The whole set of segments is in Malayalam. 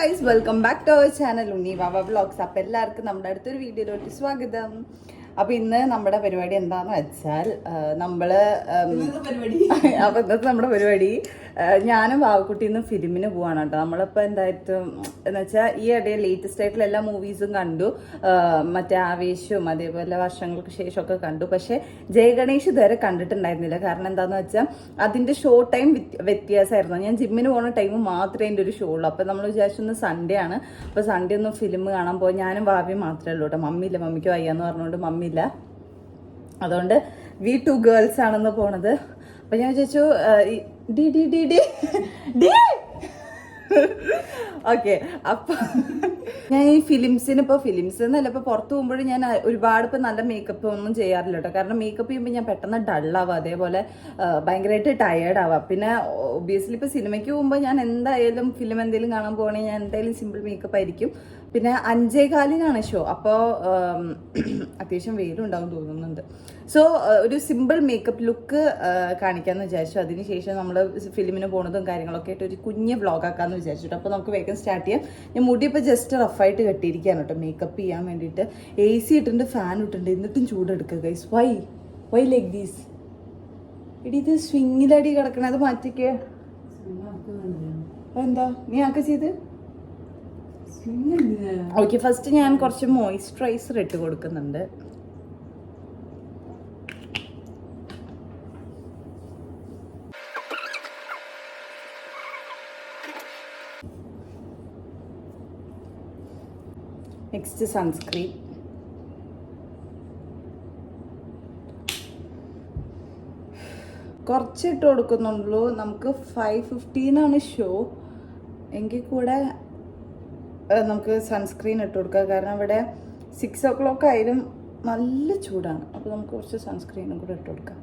Guys welcome back to our channel Unni Vava vlogs അപ്പം എല്ലാവർക്കും നമ്മുടെ അടുത്തൊരു വീഡിയോയിലോട്ട് സ്വാഗതം. അപ്പം ഇന്ന് നമ്മുടെ പരിപാടി എന്താണെന്ന് വെച്ചാൽ നമ്മൾ അപ്പം ഇന്നത്തെ നമ്മുടെ പരിപാടി ഞാനും വാവക്കുട്ടിന്ന് ഫിലിമിന് പോവാണ് കേട്ടോ. നമ്മളിപ്പോൾ എന്തായിട്ടും എന്ന് വെച്ചാൽ ഈ ഇടയിൽ ലേറ്റസ്റ്റ് ആയിട്ടുള്ള എല്ലാ മൂവീസും കണ്ടു. മറ്റേ ആവേശവും അതേപോലെ വർഷങ്ങൾക്ക് ശേഷമൊക്കെ കണ്ടു. പക്ഷേ ജയഗണേഷ് ഇതുവരെ കണ്ടിട്ടുണ്ടായിരുന്നില്ല. കാരണം എന്താന്ന് വെച്ചാൽ അതിന്റെ ഷോ ടൈം വ്യത്യാസമായിരുന്നു. ഞാൻ ജിമ്മിന് പോകുന്ന ടൈം മാത്രമേ എന്റെ ഒരു ഷോ ഉള്ളൂ. അപ്പം നമ്മൾ വിചാരിച്ചൊന്ന് സൺഡേ ആണ്. അപ്പോൾ സൺഡേ ഒന്ന് ഫിലിം കാണാൻ പോയി ഞാനും ഭാവി മാത്രമേ ഉള്ളൂ കേട്ടോ. മമ്മിയില്ല മമ്മിക്ക് വയ്യാന്ന് പറഞ്ഞുകൊണ്ട് മമ്മിയില്ല. അതുകൊണ്ട് വി ടു ഗേൾസ് ആണെന്ന് പോണത്. അപ്പൊ ഞാൻ ചോദിച്ചു ഡി D D D. D. Okay അപ്പൊ ഞാൻ ഈ ഫിലിംസിന് ഇപ്പോൾ ഫിലിംസ് എന്നല്ല ഇപ്പോൾ പുറത്ത് പോകുമ്പോഴും ഞാൻ ഒരുപാട് ഇപ്പോൾ നല്ല മേക്കപ്പ് ഒന്നും ചെയ്യാറില്ല കേട്ടോ. കാരണം മേക്കപ്പ് ചെയ്യുമ്പോൾ ഞാൻ പെട്ടെന്ന് ഡള്ളാവും അതേപോലെ ഭയങ്കരമായിട്ട് ടയേർഡ് ആവാം. പിന്നെ ഒബിയസ്ലി ഇപ്പോൾ സിനിമയ്ക്ക് പോകുമ്പോൾ ഞാൻ എന്തായാലും ഫിലിം എന്തെങ്കിലും കാണാൻ പോകണമെങ്കിൽ ഞാൻ എന്തായാലും സിമ്പിൾ മേക്കപ്പ് ആയിരിക്കും. പിന്നെ അഞ്ചേ കാലിനാണ് ഷോ അപ്പോൾ അത്യാവശ്യം വെയിലുണ്ടാവും തോന്നുന്നുണ്ട്. സോ ഒരു സിമ്പിൾ മേക്കപ്പ് ലുക്ക് കാണിക്കാമെന്ന് വിചാരിച്ചു. അതിനുശേഷം നമ്മൾ ഫിലിമിന് പോണതും കാര്യങ്ങളൊക്കെ ആയിട്ട് ഒരു കുഞ്ഞ് വ്ളോഗ് ആക്കാമെന്ന് വിചാരിച്ചിട്ട്. അപ്പോൾ നമുക്ക് വേഗം സ്റ്റാർട്ട് ചെയ്യാം. ഞാൻ മുടി ഇപ്പോൾ ജസ്റ്റ് റഫായിട്ട് കെട്ടിയിരിക്കുകയാണ് കേട്ടോ. മേക്കപ്പ് ചെയ്യാൻ വേണ്ടിയിട്ട്. എ സി ഇട്ടിട്ടുണ്ട് ഫാൻ ഇട്ടിട്ടുണ്ട്. എന്നിട്ടും ചൂടെടുക്കുക guys why why like these ഇടി ഇത് സ്വിങ്ങിലടി കിടക്കണത് മാറ്റിക്കേ. എന്താ നീ ആക്ക ചെയ്ത്? ഓക്കെ ഫസ്റ്റ് ഞാൻ കുറച്ച് മോയിസ്ചറൈസർ ഇട്ട് കൊടുക്കുന്നുണ്ട്. നെക്സ്റ്റ് സൺസ്ക്രീൻ കുറച്ചിട്ട് കൊടുക്കുന്നുള്ളൂ. നമുക്ക് ഫൈവ് ഫിഫ്റ്റീനാണ് ഷോ എങ്കിൽ കൂടെ നമുക്ക് സൺസ്ക്രീൻ ഇട്ട് കൊടുക്കുക. കാരണം ഇവിടെ സിക്സ് ഒ ക്ലോക്ക് ആയാലും നല്ല ചൂടാണ്. അപ്പോൾ നമുക്ക് കുറച്ച് സൺസ്ക്രീനും കൂടെ ഇട്ട് കൊടുക്കാം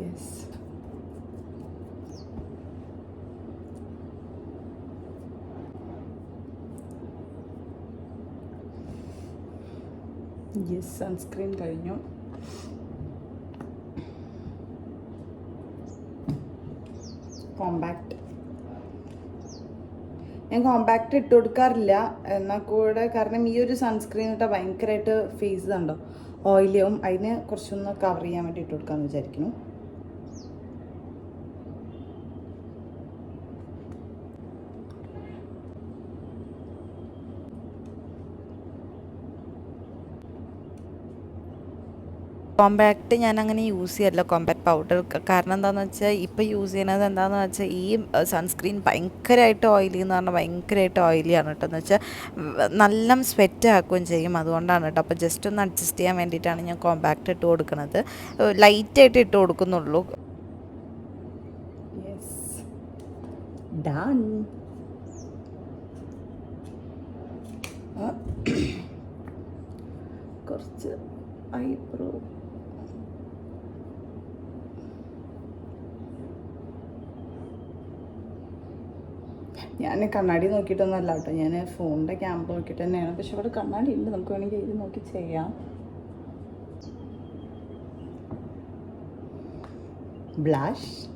യെസ് യെസ് സൺസ്ക്രീൻ കഴിഞ്ഞു കോമ്പാക്ട് ഞാൻ കോമ്പാക്ട് ഇട്ട് കൊടുക്കാറില്ല. എന്നാൽ കൂടെ കാരണം ഈ ഒരു സൺസ്ക്രീൻ ഇട്ടാൽ ഭയങ്കരമായിട്ട് ഫേസ് ഉണ്ടോ ഓയിലും അതിന് കുറച്ചൊന്ന് കവർ ചെയ്യാൻ വേണ്ടി ഇട്ട് കൊടുക്കാമെന്ന് വിചാരിക്കുന്നു. കോമ്പാക്റ്റ് ഞാൻ അങ്ങനെ യൂസ് ചെയ്യാറില്ല കോമ്പാക്ട് പൗഡർ കാരണം എന്താണെന്ന് വെച്ചാൽ ഇപ്പോൾ യൂസ് ചെയ്യുന്നത് എന്താണെന്ന് വെച്ചാൽ ഈ സൺസ്ക്രീൻ ഭയങ്കരമായിട്ട് ഓയിലി എന്ന് പറഞ്ഞാൽ ഭയങ്കരമായിട്ട് ഓയിലിയാണ് കേട്ടോ. എന്ന് വെച്ചാൽ നല്ല സ്വെറ്റ് ആക്കുകയും ചെയ്യും. അതുകൊണ്ടാണ് കേട്ടോ. അപ്പോൾ ജസ്റ്റ് ഒന്ന് അഡ്ജസ്റ്റ് ചെയ്യാൻ വേണ്ടിയിട്ടാണ് ഞാൻ കോമ്പാക്റ്റ് ഇട്ട് കൊടുക്കുന്നത് ലൈറ്റായിട്ട് ഇട്ട് കൊടുക്കുന്നുള്ളൂ. ഡൺ കുറച്ച് ഐബ്രോ ഞാൻ കണ്ണാടി നോക്കിയിട്ടൊന്നും അല്ല കേട്ടോ. ഞാൻ ഫോണിന്റെ ക്യാമറ നോക്കിയിട്ട് തന്നെയാണ്. പക്ഷെ അവിടെ കണ്ണാടി ഉണ്ട്. നമുക്ക് വേണമെങ്കിൽ ഇത് നോക്കി ചെയ്യാം. ബ്ലാഷ്.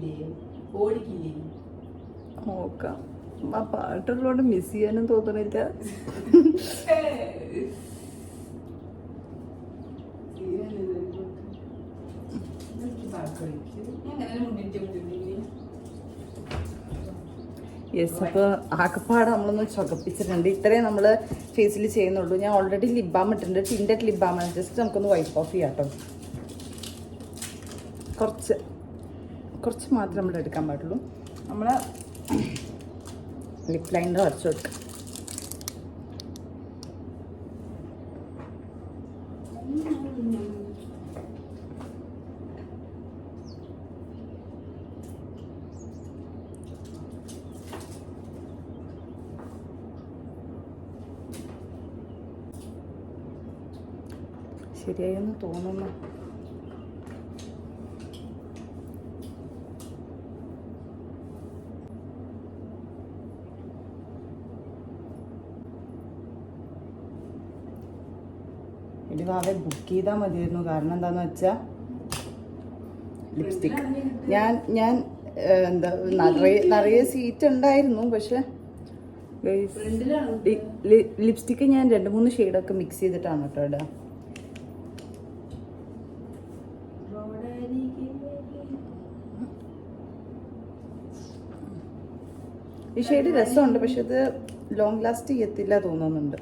എടുക്കാടി കട്ടിയില്ലേ ഓടിക്കില്ലേ നോക്കാം. ആ പാട്ടുള്ളതുകൊണ്ട് മിസ് ചെയ്യാനും തോന്നണില്ല. യെസ് അപ്പോൾ ആകപ്പാട് നമ്മളൊന്ന് ചുകപ്പിച്ചിട്ടുണ്ട്. ഇത്രയും നമ്മൾ ഫേസിൽ ചെയ്യുന്നുള്ളൂ. ഞാൻ ഓൾറെഡി ലിപ് ബാം ഇട്ടിട്ടുണ്ട്. ടിൻഡറ്റ് ലിപ് ബാമാണ് ജസ്റ്റ് നമുക്കൊന്ന് വൈപ്പ് ഓഫ് ചെയ്യാം കേട്ടോ കുറച്ച് കുറച്ച് മാത്രം നമ്മൾ എടുക്കാൻ പാടുള്ളൂ. നമ്മൾ ലിപ് ലൈനർ വരച്ചു കൊടുക്കാം. ശരിയായെന്ന് തോന്നുന്നു. വാവെ ബുക്ക് ചെയ്താൽ മതിയായിരുന്നു. കാരണം എന്താന്ന് വെച്ചാൽ ലിപ്സ്റ്റിക് ഞാൻ ഞാൻ എന്താ നിറയെ നിറയെ സീറ്റ് ഉണ്ടായിരുന്നു. പക്ഷെ ലിപ്സ്റ്റിക്ക് ഞാൻ രണ്ട് മൂന്ന് ഷെയ്ഡൊക്കെ മിക്സ് ചെയ്തിട്ടാണ് കേട്ടോ ഇടാ. ഈ ഷെയ്ഡ് രസമുണ്ട്. പക്ഷെ ഇത് ലോങ് ലാസ്റ്റ് ചെയ്യത്തില്ല തോന്നുന്നുണ്ട്.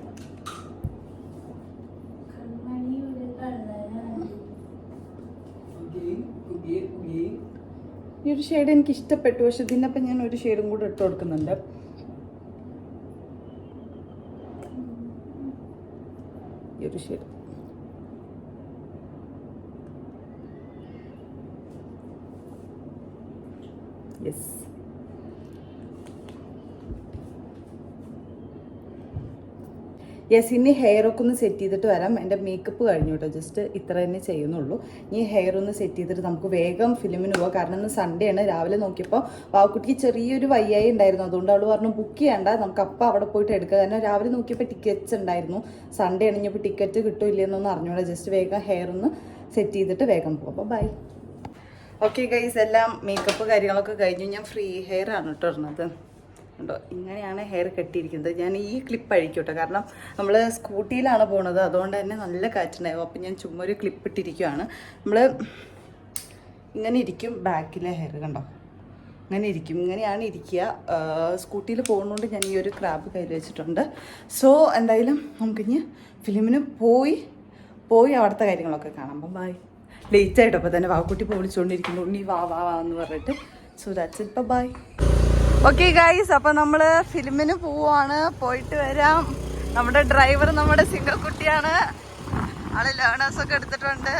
ഈ ഒരു ഷെയ്ഡ് എനിക്ക് ഇഷ്ടപ്പെട്ടു. പക്ഷെ ഇതിനപ്പം ഞാൻ ഒരു ഷെയ്ഡും കൂടെ ഇട്ട് കൊടുക്കുന്നുണ്ട്. ഈ ഒരു ഷെയ്ഡ് യെസ് യെസ് ഇനി ഹെയർ ഒക്കെ ഒന്ന് സെറ്റ് ചെയ്തിട്ട് വരാം. എന്റെ മേക്കപ്പ് കഴിഞ്ഞു കേട്ടോ ജസ്റ്റ് ഇത്ര തന്നെ ചെയ്യുന്നുള്ളൂ. ഇനി ഹെയർ ഒന്ന് സെറ്റ് ചെയ്തിട്ട് നമുക്ക് വേഗം ഫിലിമിന് പോകാം കാരണം ഇന്ന് സൺഡേ ആണ്. രാവിലെ നോക്കിയപ്പോൾ വാക്കുട്ടിക്ക് ചെറിയൊരു വയ്യായി ഉണ്ടായിരുന്നു. അതുകൊണ്ട് അവൾ പറഞ്ഞു ബുക്ക് ചെയ്യണ്ട. നമുക്ക് അപ്പം അവിടെ പോയിട്ട് എടുക്കുക കാരണം രാവിലെ നോക്കിയപ്പോൾ ടിക്കറ്റ്സ് ഉണ്ടായിരുന്നു. സൺഡേ ആണെങ്കിൽ ടിക്കറ്റ് കിട്ടില്ലെന്നൊന്നും അറിഞ്ഞൂടാ. ജസ്റ്റ് വേഗം ഹെയർ ഒന്ന് സെറ്റ് ചെയ്തിട്ട് വേഗം പോകും അപ്പോൾ ബൈ ഓക്കെ ഗൈസ് എല്ലാം മേക്കപ്പ് കാര്യങ്ങളൊക്കെ കഴിഞ്ഞു. ഞാൻ ഫ്രീ ഹെയർ ആണ് കേട്ടോ ഇടുന്നത്. ഉണ്ടോ? ഇങ്ങനെയാണ് ഹെയർ കെട്ടിയിരിക്കുന്നത്. ഞാൻ ഈ ക്ലിപ്പ് അഴിക്കും കാരണം നമ്മൾ സ്കൂട്ടിയിലാണ് പോണത്. അതുകൊണ്ട് തന്നെ നല്ല കാറ്റുണ്ടാവും. അപ്പം ഞാൻ ചുമ്മാ ഒരു ക്ലിപ്പ് ഇട്ടിരിക്കുകയാണ് നമ്മൾ ഇങ്ങനെ ഇരിക്കും ബാക്കിലെ ഹെയർ കണ്ടോ? ഇങ്ങനെ ഇരിക്കും. ഇങ്ങനെയാണ് ഇരിക്കുക. സ്കൂട്ടിയിൽ പോകുന്നതുകൊണ്ട് ഞാൻ ഈ ഒരു ക്രാബ് കയ്യിൽ വെച്ചിട്ടുണ്ട്. സോ എന്തായാലും നമുക്കിനി ഫിലിമിന് പോയി പോയി അവിടുത്തെ കാര്യങ്ങളൊക്കെ കാണാം. അപ്പം ബൈ ലേറ്റ് ആയിട്ട്. അപ്പോൾ തന്നെ വാക്കുട്ടി ഇപ്പോൾ വിളിച്ചുകൊണ്ടിരിക്കുന്നു ഉണ്ണി വാ വാ വാ എന്ന് പറഞ്ഞിട്ട്. So that's it bye okay guys അപ്പം നമ്മൾ ഫിലിമിന് പോവാണ്. പോയിട്ട് വരാം. നമ്മുടെ ഡ്രൈവർ നമ്മുടെ സിംഗക്കുട്ടിയാണ്. ആൾ ലേണേഴ്സ് ഒക്കെ എടുത്തിട്ടുണ്ട്.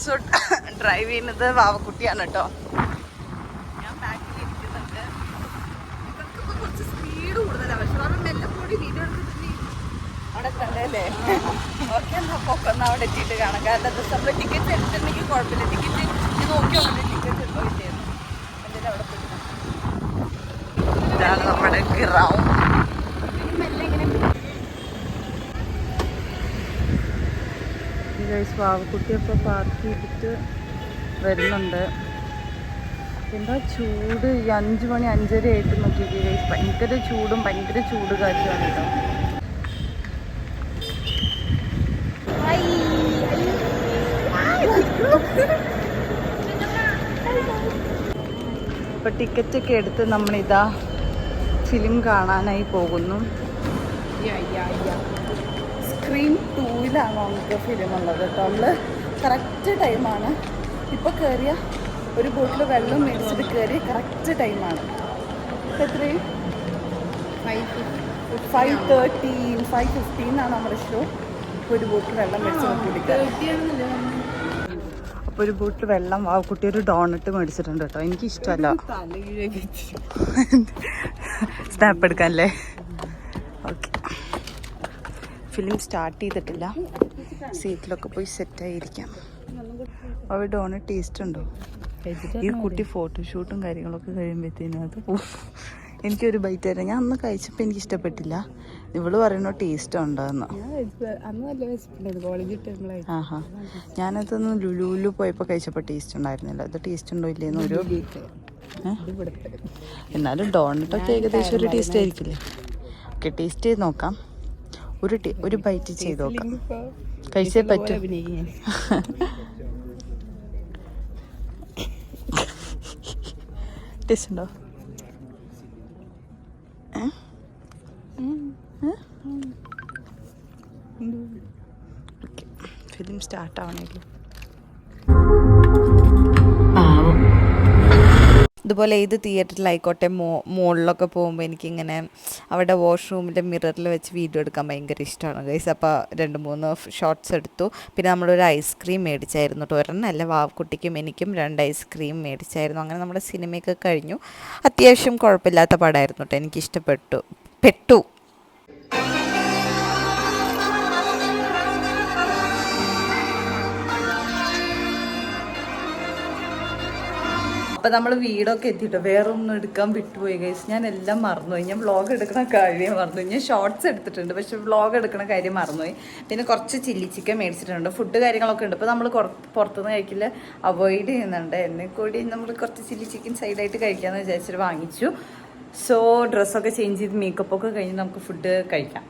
സോ ഡ്രൈവ് ചെയ്യുന്നത് വാവക്കുട്ടിയാണ് കേട്ടോ. ഞാൻ ബാക്കിൽ ഇരിക്കുന്നുണ്ട്. കുറച്ച് സ്പീഡ് കൂടുതലാണ് പക്ഷെ വീഡിയോ അവിടെ കണ്ടല്ലേ? ഓക്കെ എത്തിയിട്ട് കാണാം. കാരണം ടിക്കറ്റ് എടുത്തിട്ടുണ്ടെങ്കിൽ കുഴപ്പമില്ല. ടിക്കറ്റ് നോക്കി വന്നിട്ട് ടിക്കറ്റ് ഉണ്ടോ ഇല്ലേന്ന് എന്തായാലും അവിടെ പോയിട്ട് നോക്കാം. നമ്മുടെ ഗ്രൗണ്ട് വാവക്കുട്ടിയപ്പോൾ പാർക്ക് ചെയ്തിട്ട് വരുന്നുണ്ട്. എന്താ ചൂട്? ഈ അഞ്ച് മണി അഞ്ചര ആയിട്ട് നോക്കിയിട്ട് ഭയങ്കര ചൂടും ഭയങ്കര ചൂട് കാറ്റുമാണ് കേട്ടോ. ഇപ്പൊ ടിക്കറ്റ് ഒക്കെ എടുത്ത് നമ്മളിതാ ഫിലിം കാണാനായി പോകുന്നു. സ്ക്രീൻ ടൂവിലാണ് നമുക്ക് ഫിലിം ഉള്ളത് കേട്ടോ. നമ്മൾ കറക്റ്റ് ടൈമാണ് ഇപ്പൊ കയറിയ ഒരു ബോട്ടിൽ വെള്ളം മേടിച്ചിട്ട് കയറിയ കറക്റ്റ് ടൈമാണ് എത്രയും ഫൈവ് തേർട്ടീൻ ഫൈവ് ഫിഫ്റ്റീൻ ആണ് നമ്മുടെ ഷോ ഒരു ബോട്ടിൽ വെള്ളം മേടിച്ച് കുടിക്കാൻ അപ്പോൾ ഒരു ബോട്ടിൽ വെള്ളം ആ കുട്ടി ഒരു ഡോണട്ട് മേടിച്ചിട്ടുണ്ട് കേട്ടോ. എനിക്ക് ഇഷ്ടമല്ല സ്നാപ്പ് എടുക്കാനല്ലേ? ഓക്കെ ഫിലിം സ്റ്റാർട്ട് ചെയ്തിട്ടില്ല. സീറ്റിലൊക്കെ പോയി സെറ്റ് സെറ്റായിരിക്കാം അവ ഡോണറ്റ് ടേസ്റ്റ് ഉണ്ടോ? ഈ കുട്ടി ഫോട്ടോഷൂട്ടും കാര്യങ്ങളൊക്കെ കഴിയുമ്പോഴത്തേനും അത്. എനിക്കൊരു ബൈറ്റ് തരാം ഞാൻ അന്ന് കഴിച്ചപ്പോൾ എനിക്ക് ഇഷ്ടപ്പെട്ടില്ല ഇവൾ പറയുന്നു ടേസ്റ്റ് ഉണ്ടെന്ന്. ആഹാ. ഞാനതൊന്ന് ലുലുലു പോയപ്പോൾ കഴിച്ചപ്പോൾ ടേസ്റ്റ് ഉണ്ടായിരുന്നില്ല. ഇത് ടേസ്റ്റ് ഉണ്ടോ ഇല്ലേന്ന് ഒരു? എന്നാലും ഡോണറ്റൊക്കെ ഏകദേശം ഒരു ടേസ്റ്റ് ആയിരിക്കില്ലേ? ഓക്കെ ടേസ്റ്റ് ചെയ്ത് നോക്കാം. ഒരു ഒരു ബൈറ്റ് ചെയ്ത് നോക്കാം. കഴിച്ചേ പറ്റും. ടേസ്റ്റ് ഉണ്ടോ? ഫിലിം സ്റ്റാർട്ട് ആവണേല്ലോ ഇതുപോലെ ഏത് തിയേറ്ററിലായിക്കോട്ടെ മോ മുകളിലൊക്കെ പോകുമ്പോൾ എനിക്കിങ്ങനെ അവിടെ വാഷ്റൂമിന്റെ മിററിൽ വെച്ച് വീഡിയോ എടുക്കാൻ ഭയങ്കര ഇഷ്ടമാണ് ഗൈസ് അപ്പോൾ രണ്ട് മൂന്ന് ഷോർട്സ് എടുത്തു. പിന്നെ നമ്മളൊരു ഐസ്ക്രീം മേടിച്ചായിരുന്നു കേട്ടോ. ഒരെണ്ണമല്ല വാവക്കുട്ടിക്കും എനിക്കും രണ്ട് ഐസ്ക്രീം മേടിച്ചായിരുന്നു. അങ്ങനെ നമ്മുടെ സിനിമയൊക്കെ കഴിഞ്ഞു. അത്യാവശ്യം കുഴപ്പമില്ലാത്ത പടമായിരുന്നു കേട്ടോ. എനിക്കിഷ്ടപ്പെട്ടു. പെട്ടു. അപ്പം നമ്മൾ വീടൊക്കെ എത്തിയിട്ട്? വേറെ ഒന്നും എടുക്കാൻ വിട്ടുപോയി ഗൈസ് ഞാൻ എല്ലാം മറന്നുപോയി. ഞാൻ വ്ളോഗ് എടുക്കുന്ന കാര്യം മറന്നുപോയി. ഞാൻ ഷോർട്സ് എടുത്തിട്ടുണ്ട് പക്ഷെ വ്ളോഗ് എടുക്കുന്ന കാര്യം മറന്നുപോയി. പിന്നെ കുറച്ച് ചില്ലി ചിക്കൻ മേടിച്ചിട്ടുണ്ട്. ഫുഡ് കാര്യങ്ങളൊക്കെ ഉണ്ട്. ഇപ്പോൾ നമ്മൾ പുറത്തുനിന്ന് കഴിക്കില്ല അവോയ്ഡ് ചെയ്യുന്നുണ്ട്. എന്നെ കൂടി നമ്മൾ കുറച്ച് ചില്ലി ചിക്കൻ സൈഡായിട്ട് കഴിക്കാമെന്ന് വിചാരിച്ചിട്ട് വാങ്ങിച്ചു. സോ ഡ്രസ്സൊക്കെ ചേഞ്ച് ചെയ്ത് മേക്കപ്പ് ഒക്കെ കഴിഞ്ഞ് നമുക്ക് ഫുഡ് കഴിക്കാം.